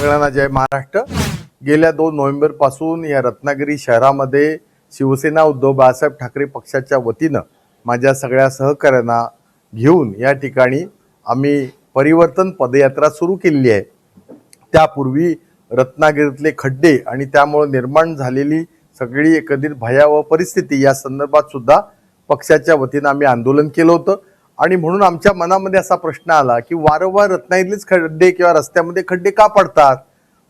सगळ्यांना जय महाराष्ट्र. गेल्या दोन नोव्हेंबरपासून या रत्नागिरी शहरामध्ये शिवसेना उद्धव बाळासाहेब ठाकरे पक्षाच्या वतीनं माझ्या सगळ्या सहकाऱ्यांना घेऊन या ठिकाणी आम्ही परिवर्तन पदयात्रा सुरू केलेली आहे. त्यापूर्वी रत्नागिरीतले खड्डे आणि त्यामुळे निर्माण झालेली सगळी एकंदरीत भयावह परिस्थिती या संदर्भात सुद्धा पक्षाच्या वतीनं आम्ही आंदोलन केलं होतं. आणि म्हणून आमच्या मनामध्ये असा प्रश्न आला की वारंवार रत्नागिरीतलेच खड्डे किंवा रस्त्यामध्ये खड्डे का पडतात?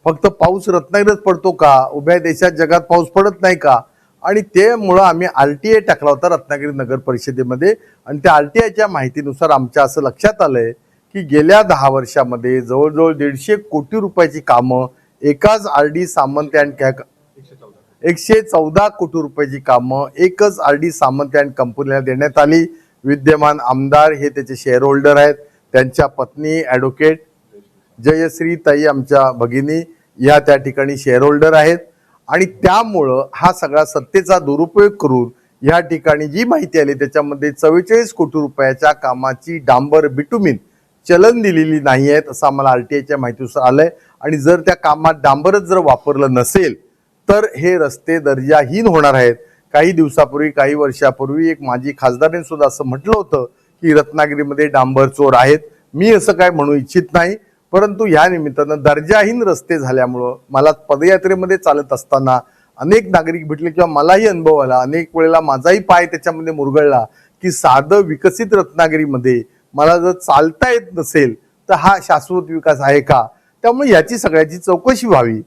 फक्त पाऊस रत्नागिरीत पडतो का? उभ्या देशात जगात पाऊस पडत नाही का? आणि ते मुळं आम्ही आर टी आय टाकला होता रत्नागिरी नगर परिषदेमध्ये. आणि त्या आर टी आयच्या माहितीनुसार आमच्या असं लक्षात आलंय की गेल्या दहा वर्षामध्ये जवळजवळ दीडशे कोटी रुपयाची कामं एकाच आर डी सामंत अँड कॅ- एकशे चौदा कोटी रुपयाची कामं एकच आर डी सामंत अँड कंपनीला देण्यात आली. विद्यमान आमदार हे त्याचे शेअर होल्डर आहेत. त्यांच्या पत्नी ॲडव्होकेट जयश्री ताई आमच्या भगिनी या त्या ठिकाणी शेअर होल्डर आहेत. आणि त्यामुळं हा सगळा सत्तेचा दुरुपयोग करून या ठिकाणी जी माहिती आली त्याच्यामध्ये चव्वेचाळीस कोटी रुपयाच्या कामाची डांबर बिटुमिन चलन दिलेली नाही आहेत असं आम्हाला आरटीआयच्या माहितीनुसार आलंय. आणि जर त्या कामात डांबरच जर वापरलं नसेल तर हे रस्ते दर्जाहीन होणार आहेत. काही दिवसापूर्वी काही वर्षापूर्वी एक माजी खासदारांनी सुद्धा असं म्हटलं होतं की रत्नागिरीमध्ये डांबर चोर आहेत. मी असं काय म्हणू इच्छित नाही. परंतु ह्या निमित्तानं दर्जाहीन रस्ते झाल्यामुळं मला पदयात्रेमध्ये चालत असताना अनेक नागरिक भेटले किंवा मलाही अनुभव आला. अनेक वेळेला माझाही पाय त्याच्यामध्ये मुरगळला की साधं विकसित रत्नागिरीमध्ये मला जर चालता येत नसेल तर हा शाश्वत विकास आहे का? त्यामुळे याची सगळ्याची चौकशी व्हावी.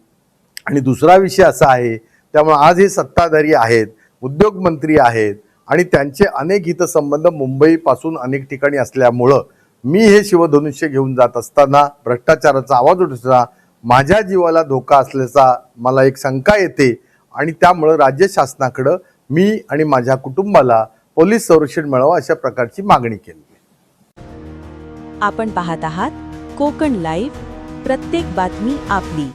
आणि दुसरा विषय असा आहे त्यामुळे आज हे सत्ताधारी आहेत. उद्योगमंत्री आहेत आणि त्यांचे अनेक हितसंबंध मुंबईपासून अनेक ठिकाणी असल्यामुळं मी हे शिवधनुष्य घेऊन जात असताना भ्रष्टाचाराचा आवाज उठता माझ्या जीवाला धोका असल्याचा मला एक शंका येते आणि त्यामुळं राज्य शासनाकडं मी आणि माझ्या कुटुंबाला पोलीस संरक्षण मिळावं अशा प्रकारची मागणी केली. आपण पाहत आहात कोकण लाईव्ह प्रत्येक बातमी आपली.